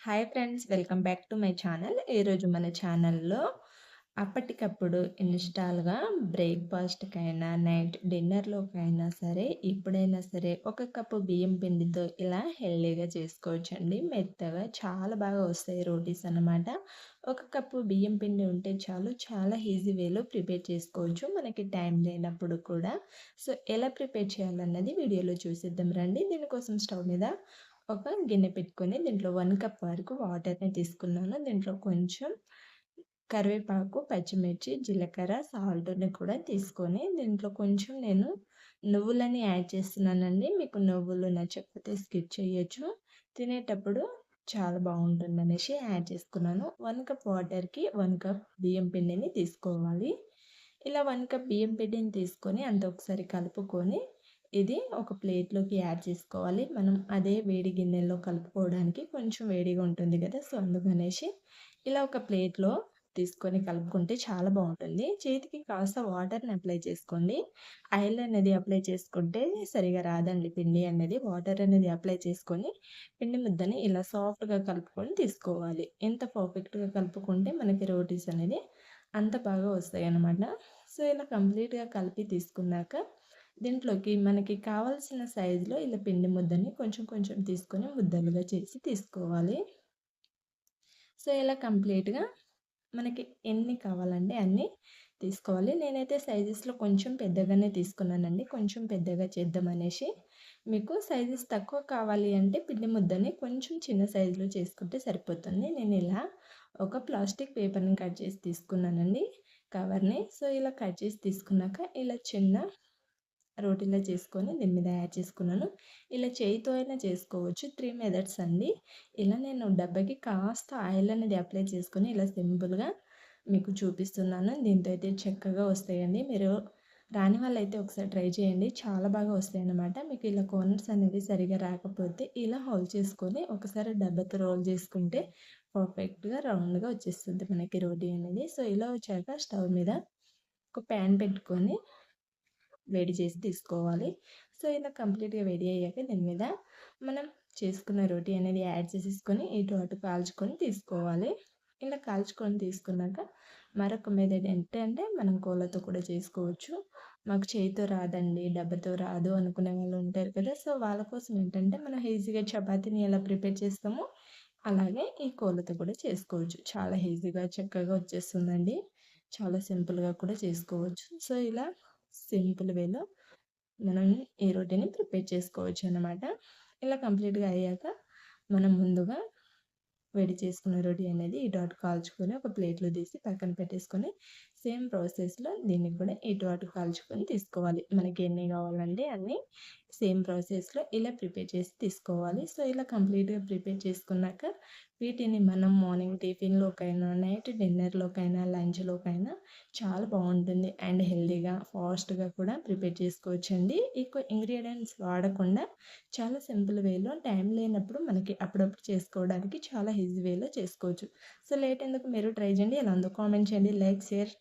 Hi friends welcome back to my channel. ఈరోజు మన ఛానల్లో అప్పటికప్పుడు ఇన్స్టాల్గా బ్రేక్ఫాస్ట్కైనా నైట్ డిన్నర్లోకైనా సరే ఎప్పుడైనా సరే ఒక కప్పు బియ్యం పిండితో ఇలా హెల్దీగా చేసుకోవచ్చండి. మెత్తగా చాలా బాగా వస్తాయి రోటీస్ అన్నమాట. ఒక కప్పు బియ్యం పిండి ఉంటే చాలు చాలా ఈజీ వేలో ప్రిపేర్ చేసుకోవచ్చు. మనకి టైం లేనప్పుడు కూడా. సో ఎలా ప్రిపేర్ చేయాలన్నది వీడియోలో చూసిద్దాం రండి. దీనికోసం స్టవ్ మీద ఒక గిన్నె పెట్టుకొని దీంట్లో వన్ కప్ వరకు వాటర్ని తీసుకున్నాను. దీంట్లో కొంచెం కరివేపాకు పచ్చిమిర్చి జీలకర్ర సాల్ట్ని కూడా తీసుకొని దీంట్లో కొంచెం నేను నువ్వులని యాడ్ చేస్తున్నానండి. మీకు నువ్వులు నచ్చకపోతే స్కిప్ చేయొచ్చు. తినేటప్పుడు చాలా బాగుంటుంది అనేసి యాడ్ చేసుకున్నాను. వన్ కప్ వాటర్కి వన్ కప్ బియ్యం పిండిని తీసుకోవాలి. ఇలా వన్ కప్ బియ్యం పిండిని తీసుకొని అంత ఒకసారి కలుపుకొని ఇది ఒక ప్లేట్లోకి యాడ్ చేసుకోవాలి. మనం అదే వేడి గిన్నెలో కలుపుకోవడానికి కొంచెం వేడిగా ఉంటుంది కదా సో అందుకనేసి ఇలా ఒక ప్లేట్లో తీసుకొని కలుపుకుంటే చాలా బాగుంటుంది. చేతికి కాస్త వాటర్ని అప్లై చేసుకోండి. ఆయిల్ అనేది అప్లై చేసుకుంటే సరిగా రాదండి పిండి అనేది. వాటర్ అనేది అప్లై చేసుకొని పిండి ముద్దని ఇలా సాఫ్ట్గా కలుపుకొని తీసుకోవాలి. ఎంత పర్ఫెక్ట్గా కలుపుకుంటే మనకి రోటీస్ అనేది అంత బాగా వస్తాయి అన్నమాట సో ఇలా కంప్లీట్గా కలిపి తీసుకున్నాక దీంట్లోకి మనకి కావాల్సిన సైజులో ఇలా పిండి ముద్దని కొంచెం కొంచెం తీసుకొని ముద్దలుగా చేసి తీసుకోవాలి. సో ఇలా కంప్లీట్గా మనకి ఎన్ని కావాలంటే అన్నీ తీసుకోవాలి. నేనైతే సైజెస్లో కొంచెం పెద్దగానే తీసుకున్నానండి. కొంచెం పెద్దగా చేద్దామనేసి మీకు సైజెస్ తక్కువ కావాలి అంటే పిండి ముద్దని కొంచెం చిన్న సైజులో చేసుకుంటే సరిపోతుంది. నేను ఇలా ఒక ప్లాస్టిక్ పేపర్ని కట్ చేసి తీసుకున్నానండి కవర్ని. సో ఇలా కట్ చేసి తీసుకున్నాక ఇలా చిన్న రోటీలా చేసుకొని దీని మీద యాడ్ చేసుకున్నాను. ఇలా చేయితో అయినా చేసుకోవచ్చు. త్రీ మెథడ్స్ అండి. ఇలా నేను డబ్బాకి కాస్త ఆయిల్ అనేది అప్లై చేసుకొని ఇలా సింపుల్గా మీకు చూపిస్తున్నాను. దీంతో అయితే చక్కగా వస్తాయండి. మీరు రాని వాళ్ళైతే ఒకసారి ట్రై చేయండి. చాలా బాగా వస్తాయి అన్నమాట మీకు ఇలా కార్నర్స్ అనేది సరిగా రాకపోతే ఇలా హోల్ చేసుకొని ఒకసారి డబ్బాతో రోల్ చేసుకుంటే పర్ఫెక్ట్గా రౌండ్గా వచ్చేస్తుంది మనకి రోటీ అనేది. సో ఇలా వచ్చాక స్టవ్ మీద ఒక ప్యాన్ పెట్టుకొని వేడి చేసి తీసుకోవాలి. సో ఇలా కంప్లీట్గా వేడి అయ్యాక దీని మీద మనం చేసుకున్న రోటీ అనేది యాడ్ చేసేసుకొని ఇటు అటు కాల్చుకొని తీసుకోవాలి. ఇలా కాల్చుకొని తీసుకున్నాక మరొక మెథడ్ ఏంటంటే మనం కోళ్ళతో కూడా చేసుకోవచ్చు. మాకు చేయితో రాదండి డబ్బతో రాదు అనుకునే వాళ్ళు ఉంటారు కదా! సో వాళ్ళ కోసం ఏంటంటే మనం ఈజీగా చపాతీని ఎలా ప్రిపేర్ చేస్తామో అలాగే ఈ కోళ్ళతో కూడా చేసుకోవచ్చు. చాలా ఈజీగా చక్కగా వచ్చేస్తుందండి. చాలా సింపుల్గా కూడా చేసుకోవచ్చు. సో ఇలా సింపుల్ వేలో మనం ఈ రొట్టెని ప్రిపేర్ చేసుకోవచ్చు అనమాట ఇలా కంప్లీట్గా అయ్యాక మనం ముందుగా వేడి చేసుకున్న రొటీ అనేది ఇటు అటు కాల్చుకొని ఒక ప్లేట్లో తీసి పక్కన పెట్టేసుకొని సేమ్ ప్రాసెస్లో దీన్ని కూడా ఇటు అటు కాల్చుకొని తీసుకోవాలి. మనకి ఎన్ని కావాలంటే అన్నీ సేమ్ ప్రాసెస్లో ఇలా ప్రిపేర్ చేసి తీసుకోవాలి. సో ఇలా కంప్లీట్గా ప్రిపేర్ చేసుకున్నాక వీటిని మనం మార్నింగ్ టిఫిన్లోకైనా నైట్ డిన్నర్లోకైనా లంచ్లోకైనా చాలా బాగుంటుంది. అండ్ హెల్దీగా ఫాస్ట్గా కూడా ప్రిపేర్ చేసుకోవచ్చండి. ఎక్కువ ఇంగ్రీడియంట్స్ వాడకుండా చాలా సింపుల్ వేలో టైం లేనప్పుడు మనకి అప్పుడప్పుడు చేసుకోవడానికి చాలా ఈజీ వేలో చేసుకోవచ్చు. సో లేట్ ఎందుకు? మీరు ట్రై చేయండి. ఎలా ఉందో కామెంట్ చేయండి. Like share